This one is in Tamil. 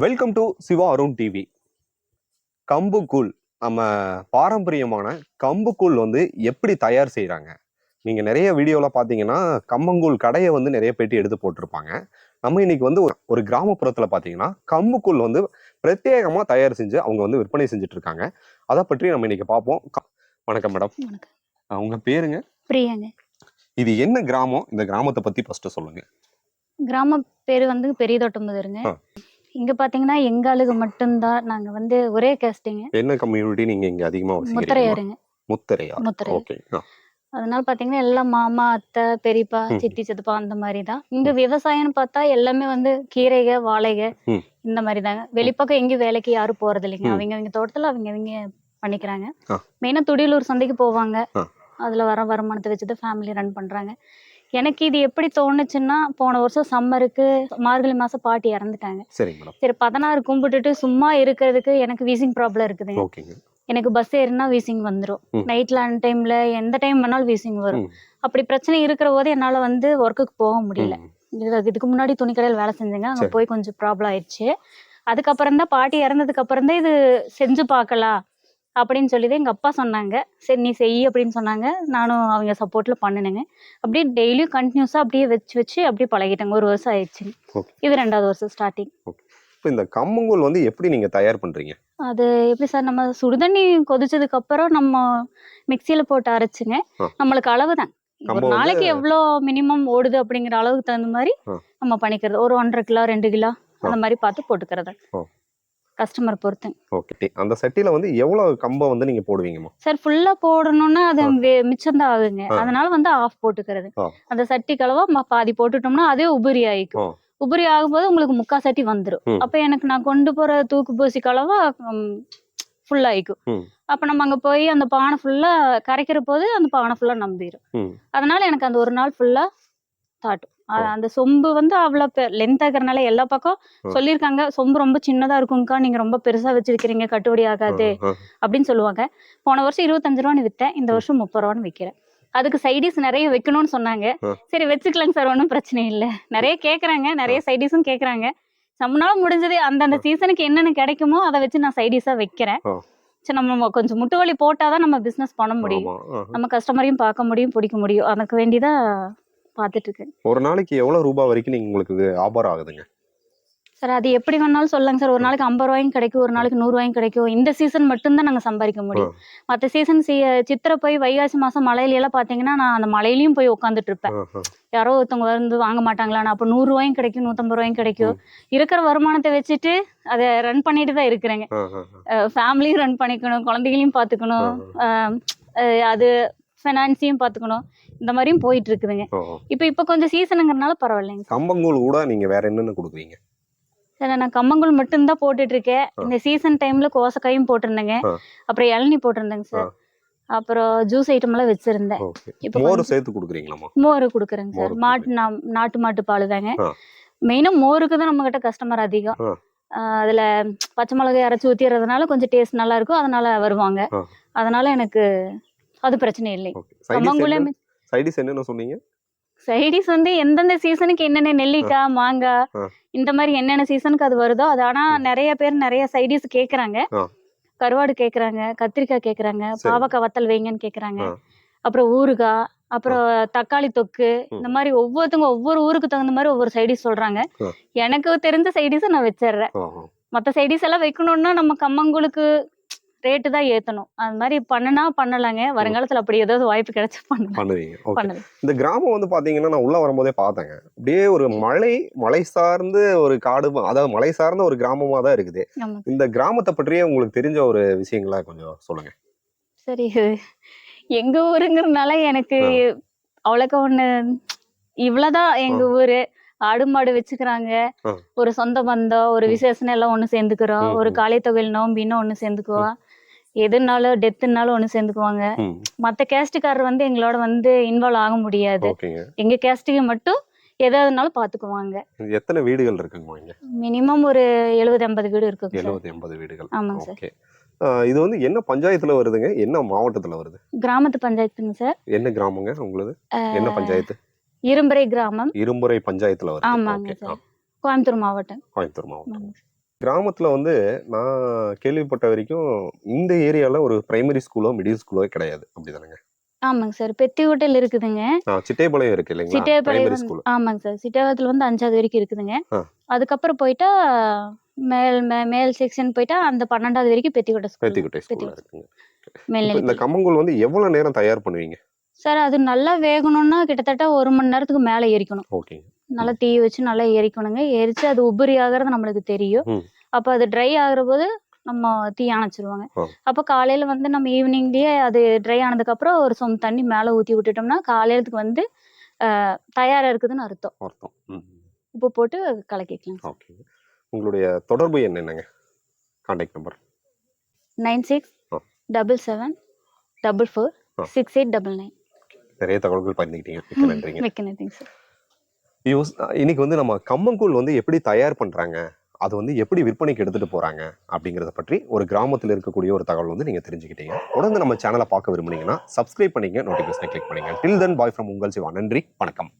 Welcome to Siva Arun TV கம்புக்கூழ் நம்ம பாரம்பரியமான கம்புக்கூழ் வந்து எப்படி தயார் செய்கிறாங்க நீங்கள் நிறைய வீடியோவில் பார்த்தீங்கன்னா கம்பங்கூழ் கடையை வந்து நிறைய பேட்டி எடுத்து போட்டிருப்பாங்க. நம்ம இன்னைக்கு வந்து ஒரு- கிராமப்புறத்தில் பார்த்தீங்கன்னா கம்பு கூழ் வந்து பிரத்யேகமாக தயார் செஞ்சு அவங்க வந்து விற்பனை செஞ்சுட்டு இருக்காங்க அதை பற்றி நம்ம இன்னைக்கு பார்ப்போம் வணக்கம் மேடம். வணக்கம். உங்க பேருங்க? பிரியாங்க. இது என்ன கிராமம்? இந்த கிராமத்தை பற்றி ஃபர்ஸ்ட் சொல்லுங்க. கிராம பேரு வந்து பெரிய தோட்டம்புதூருங்க. இங்க பாத்தீங்கன்னா எங்க ஆளுங்க மட்டும்தான். நாங்க வந்து ஒரே கேஸ்டிங்க என்ன கம்யூனிட்டி நீங்க இங்க அதிகமா முத்திரையாருங்க. முத்தரையா? முத்திரை. ஓகே. அதனால பாத்தீங்கன்னா எல்லாம் மாமா அத்தை பெரியப்பா. சித்தி சித்தப்பா அந்த மாதிரி தான் இங்க விவசாயம்னு பார்த்தா எல்லாமே வந்து கீரைக வாழைக. இந்த மாதிரி தாங்க வெளிப்பக்கம் எங்கேயும் வேலைக்கு யாரும் போறது இல்லைங்க. அவங்க அவங்க தோட்டத்துல அவங்க அவங்க பண்ணிக்கிறாங்க. மெயினா துடியலூர் சந்தைக்கு போவாங்க. அதுல வர வருமானத்தை வச்சுட்டு ஃபேமிலி ரன் பண்றாங்க. எனக்கு இது எப்படி தோணுச்சுன்னா போன வருஷம் சம்மருக்கு மார்கழி மாசம் பாட்டி இறந்துட்டாங்க. சரி பதினாறு கும்பிட்டுட்டு சும்மா இருக்கிறதுக்கு எனக்கு வீசிங் ப்ராப்ளம் இருக்குதுங்க. எனக்கு பஸ் ஏறினா வீசிங் வந்துடும். நைட்ல அன் டைம்ல எந்த டைம் வேணாலும் வீசிங் வரும். அப்படி பிரச்சனை இருக்கிற போது என்னால வந்து ஒர்க்குக்கு போக முடியல. இதுக்கு முன்னாடி துணிக்கடையில் வேலை செஞ்சேங்க. அங்க. போய் கொஞ்சம் ப்ராப்ளம் ஆயிடுச்சு. அதுக்கப்புறம் தான் பாட்டி இறந்ததுக்கு அப்புறம் தான் இது செஞ்சு பார்க்கலாம் அப்படின்னு சொல்லி தான் எங்க அப்பா சொன்னாங்க. சரி நீ செய் அப்படின்னு சொன்னாங்க. நானும் அவங்க சப்போர்ட்ல பண்ணினேங்க. அப்படியே டெய்லியும் கண்டினியூஸா அப்படியே வச்சு வச்சு அப்படியே பழகிட்டேங்க. ஒரு வருஷம் ஆயிடுச்சு. இது ரெண்டாவது வருஷம் ஸ்டார்டிங் இப்போ இந்த கம்மங்கூழ் வந்து எப்படி நீங்க தயார் பண்றீங்க அது எப்படி சார் நம்ம சுடுதண்ணி கொதிச்சதுக்கு அப்புறம் நம்ம மிக்சியில போட்டு அரைச்சுங்க. நம்மளுக்கு அளவு தான் ஒரு நாளைக்கு எவ்வளோ மினிமம் ஓடுது அப்படிங்கிற அளவுக்கு தகுந்த மாதிரி. நம்ம பண்ணிக்கிறது ஒரு ஒன்றரை கிலோ ரெண்டு கிலோ அந்த மாதிரி பார்த்து போட்டுக்கிறது. கஸ்டமர் பொறுத்து ஓகே அந்த சட்டியில வந்து எவ்வளவு கம்பை வந்து நீங்க போடுவீங்கம்மா சார் ஃபுல்லா போடணும்னா அது. மிச்சம் தான் ஆகுங்க. அதனால வந்து ஆஃப் போட்டுக்கிறது. அந்த சட்டி கலவா பாதி போட்டுட்டோம்னா அதே உபரி. ஆயிக்கும் உபரி ஆகும்போது உங்களுக்கு முக்கா சட்டி வந்துடும். அப்ப எனக்கு நான் கொண்டு போற தூக்கு பூசி கலவா ஃபுல் ஆயிக்கும். அப்ப நம்ம அங்க போய் அந்த பானை ஃபுல்லா கரைக்கிற போது அந்த பானை ஃபுல்லா நம்பிடும். அதனால எனக்கு அந்த ஒரு நாள் ஃபுல்லா தாட்டும். அந்த சொம்பு வந்து அவ்வளவு லென்த் ஆகுறதுனால எல்லா பக்கம். சொல்லியிருக்காங்க சொம்பு ரொம்ப சின்னதா இருக்கும்க்கா நீங்க ரொம்ப பெருசா வச்சிருக்கிறீங்க கட்டுப்படி ஆகாது. அப்படின்னு சொல்லுவாங்க போன வருஷம் இருபத்தஞ்சு ரூபான்னு வித்தேன் இந்த வருஷம் முப்பது ரூபான்னு விற்கிறேன் அதுக்கு சைடிஸ் நிறைய வைக்கணும்னு சொன்னாங்க. சரி வச்சுக்கலாங்க சார் ஒன்றும் பிரச்சனை இல்லை. நிறைய கேட்குறாங்க நிறைய சைடிஸும் கேட்குறாங்க நம்மளால முடிஞ்சது அந்தந்த சீசனுக்கு என்னென்ன கிடைக்குமோ அதை வச்சு நான் சைடிஸாக வைக்கிறேன். சரி நம்ம கொஞ்சம் முட்டு வலி போட்டாதான் நம்ம பிஸ்னஸ் பண்ண முடியும். நம்ம கஸ்டமரையும் பார்க்க முடியும் பிடிக்க முடியும். அதுக்கு வேண்டிதான் பார்த்துட்டு இருக்கேன். ஒரு நாளைக்கு எவ்வளவு ரூபாய் வரைக்கும் நீங்க உங்களுக்கு இது ஆபாரம் ஆகுதுங்க? சார் அது எப்படி வேணாலும் சொல்லலாங்க சார். ஒரு நாளைக்கு ஐம்பது ரூபாயும் கிடைக்கும் ஒரு நாளைக்கு நூறு ரூபாயும் கிடைக்கும். இந்த சீசன் மட்டும்தான் நாங்கள் சம்பாதிக்க முடியும். மற்ற சீசன் சித்திரை போய் வைகாசி மாசம் மழையில எல்லாம் பாத்தீங்கன்னா நான் அந்த மழையிலயும் போய் உட்காந்துட்டு இருப்பேன். யாரோ ஒருத்தவங்க வந்து வாங்க மாட்டாங்களா? அப்போ நூறு ரூபாயும் கிடைக்கும் நூத்தம்பது ரூபாயும் கிடைக்கும். இருக்கிற வருமானத்தை வச்சுட்டு அதை ரன் பண்ணிட்டு தான் இருக்கிறேங்க. ஃபேமிலியும் ரன் பண்ணிக்கணும் குழந்தைகளையும் பார்த்துக்கணும் அஹ் அது ஃபினான்ஸையும் பார்த்துக்கணும் இந்த மாதிரியும் போயிட்டு இருக்குதுங்க. இப்போ இப்போ கொஞ்சம் சீசனுங்கிறனால பரவாயில்லைங்க கம்பங்கூழ் கூட நீங்க வேற என்னென்ன கொடுக்குறீங்க? சார் நான் கம்மங்கூழ் மட்டும்தான் போட்டுட்டு இருக்கேன் இந்த சீசன் டைம்ல கோசக்காயும் போட்டிருந்தேங்க. அப்புறம் இளநீ போட்டிருந்தேங்க சார். அப்புறம் ஜூஸ் ஐட்டம் எல்லாம் வச்சிருந்தேன். இப்போ மோர் சேர்த்து கொடுக்குறீங்களாம்மா? மோர் கொடுக்குறேங்க சார். மாட்டு நாட்டு மாட்டு பால் தாங்க. மெயினா மோருக்கு தான் நம்ம கிட்ட கஸ்டமர் அதிகம் அதுல பச்சை மிளகாய் அரைச்சி ஊத்திடுறதுனால கொஞ்சம் டேஸ்ட் நல்லா இருக்கும். அதனால வருவாங்க. அதனால எனக்கு அது பிரச்சனை இல்லை. என்ன? சைடிஸ் என்னென்ன சொன்னீங்க? சைடிஸ் வந்து எந்தெந்த சீசனுக்கு என்னென்ன நெல்லிக்காய் மாங்காய். இந்த மாதிரி என்னென்ன சீசனுக்கு அது வருதோ அது ஆனா நிறைய பேர் நிறைய சைடிஸ் கேக்குறாங்க. கருவாடு கேக்குறாங்க கத்திரிக்காய் கேக்குறாங்க. பாவக்காய் வத்தல் வைங்கன்னு கேக்குறாங்க. அப்புறம் ஊறுகாய் அப்புறம் தக்காளி தொக்கு. இந்த மாதிரி ஒவ்வொருத்தவங்க ஒவ்வொரு ஊருக்கு தகுந்த மாதிரி ஒவ்வொரு சைடிஸ் சொல்றாங்க. எனக்கு தெரிஞ்ச சைடிஸ் நான் வச்சிடுறேன். மற்ற சைடிஸ் எல்லாம் வைக்கணும்னா நம்ம கம்மங்கூழுக்கு ரேட்டு தான் ஏத்தணும். அது மாதிரி பண்ணுனா பண்ணலாங்க. வருங்காலத்துல அப்படி ஏதாவது வாய்ப்பு கிடைச்சா பண்ணுவீங்க. இந்த கிராமம் வந்து பாத்தீங்கன்னா நான் உள்ள வரும்போதே பார்த்தேங்க அப்படியே ஒரு மலை மலை சார்ந்து ஒரு காடு அதாவது மலை சார்ந்த ஒரு கிராமமா தான் இருக்குது. இந்த கிராமத்தை பற்றியே உங்களுக்கு தெரிஞ்ச ஒரு விஷயங்களா கொஞ்சம் சொல்லுங்க. சரி. எங்க ஊருங்கிறதுனால எனக்கு அவ்வளோக்கா ஒண்ணு இவ்வளவுதான் எங்க ஊரு. ஆடு மாடு வச்சுக்கிறாங்க. ஒரு சொந்த பந்தம் ஒரு. விசேஷம் எல்லாம் ஒண்ணு சேர்ந்துக்கிறோம். ஒரு. காலை தொகையில் நோம்பின்னு ஒண்ணு சேர்ந்துக்குவோம். எதுனாலும் டெத்துனாலும் ஒண்ணு சேர்ந்துக்குவாங்க. மத்த கேஸ்டுக்காரர் வந்து எங்களோட வந்து இன்வால்வ் ஆக முடியாது. எங்க கேஸ்டுக்கு மட்டும் எதாவதுனாலும் பார்த்துக்குவாங்க எத்தனை வீடுகள் இருக்குங்கம்மா இங்க? மினிமம் ஒரு எழுபது எண்பது வீடு இருக்குங்க சார். எழுபது எண்பது வீடுகள். ஆமாங்க சார். இது வந்து என்ன பஞ்சாயத்துல வருதுங்க? என்ன மாவட்டத்துல வருது? கிராமத்து பஞ்சாயத்துங்க சார். என்ன கிராமங்க உங்களுது? என்ன பஞ்சாயத்து? இரும்பரை கிராமம். இரும்புரை பஞ்சாயத்துல வருது. ஆமாங்க சார். கோயம்புத்தூர் மாவட்டம். கோயம்புத்தூர் மாவட்டம். கிராமத்துல வந்து நான் கேள்விப்பட்ட வரைக்கும் இந்த ஏரியால ஒரு பிரைமரி ஸ்கூலோ மிடில் ஸ்கூலோ கிடையாது. அப்படிதானங்க ஆமாங்க சார். பெத்தி ஹோட்டல் இருக்குதுங்க. ஆ, சிட்டைபாளையம் இருக்கு இல்லைங்களா? வந்து ஸ்கூல் ஆமாங்க சார். சிட்டாவத்தில் வந்து அஞ்சாவது வரைக்கும் இருக்குதுங்க. அதுக்கப்புறம் போயிட்டா மேல் மேல் செக்ஷன் போயிட்டா அந்த பன்னெண்டாவது வரைக்கும் பெத்திக்கோட்டை ஸ்கூல் பேத்திக்குட்டை பெத்திக்கோட்டை இருக்குங்க. இந்த கம்மங்கூழ் வந்து எவ்வளவு நேரம் தயார் பண்ணுவீங்க? சார் அது நல்லா வேகணும்னா கிட்டத்தட்ட ஒரு மணி நேரத்துக்கு மேலே எரிக்கணும் ஓகேங்க. நல்லா தீ வச்சு நல்லா எரிக்கணுங்க. எரிச்சு அது உபரி ஆகிறது நம்மளுக்கு தெரியும். அப்போ அது ட்ரை ஆகுற போது நம்ம தீ அணைச்சிருவாங்க. அப்போ காலையில வந்து நம்ம ஈவினிங்லயே அது ட்ரை ஆனதுக்கப்புறம் ஒரு சொம்பு தண்ணி மேலே ஊற்றி விட்டுட்டோம்னா காலையிலத்துக்கு வந்து ஆஹ், தயாரா இருக்குதுன்னு அர்த்தம். அர்த்தம். உப்பு போட்டு கலக்கிக்கலாம். ஓகேங்க உங்களுடைய தொடர்பு எண் என்னங்க contact number nine six. Double seven double four. Six eight double nine. நிறைய தகவல்கள் பகிர்ந்துக்கிட்டீங்க. மிக்க நன்றிங்க. மிக்க நன்றிங்க சார். யூஸ் இன்னைக்கு வந்து நம்ம கம்மங்கூழ் வந்து எப்படி தயார் பண்ணுறாங்க அது வந்து எப்படி விற்பனைக்கு எடுத்துகிட்டு போகிறாங்க அப்படிங்கிறத பற்றி ஒரு கிராமத்தில் இருக்கக்கூடிய ஒரு தகவல் வந்து நீங்கள் தெரிஞ்சுக்கிட்டீங்க. தொடர்ந்து நம்ம சேனலை பார்க்க விரும்புனீங்கன்னா சப்ஸ்கிரைப் பண்ணிங்க நோட்டிஃபிகேஷனை கிளிக் பண்ணிங்க டில் தென் பாய் ஃப்ரம் உங்கள் சிவா. நன்றி வணக்கம்.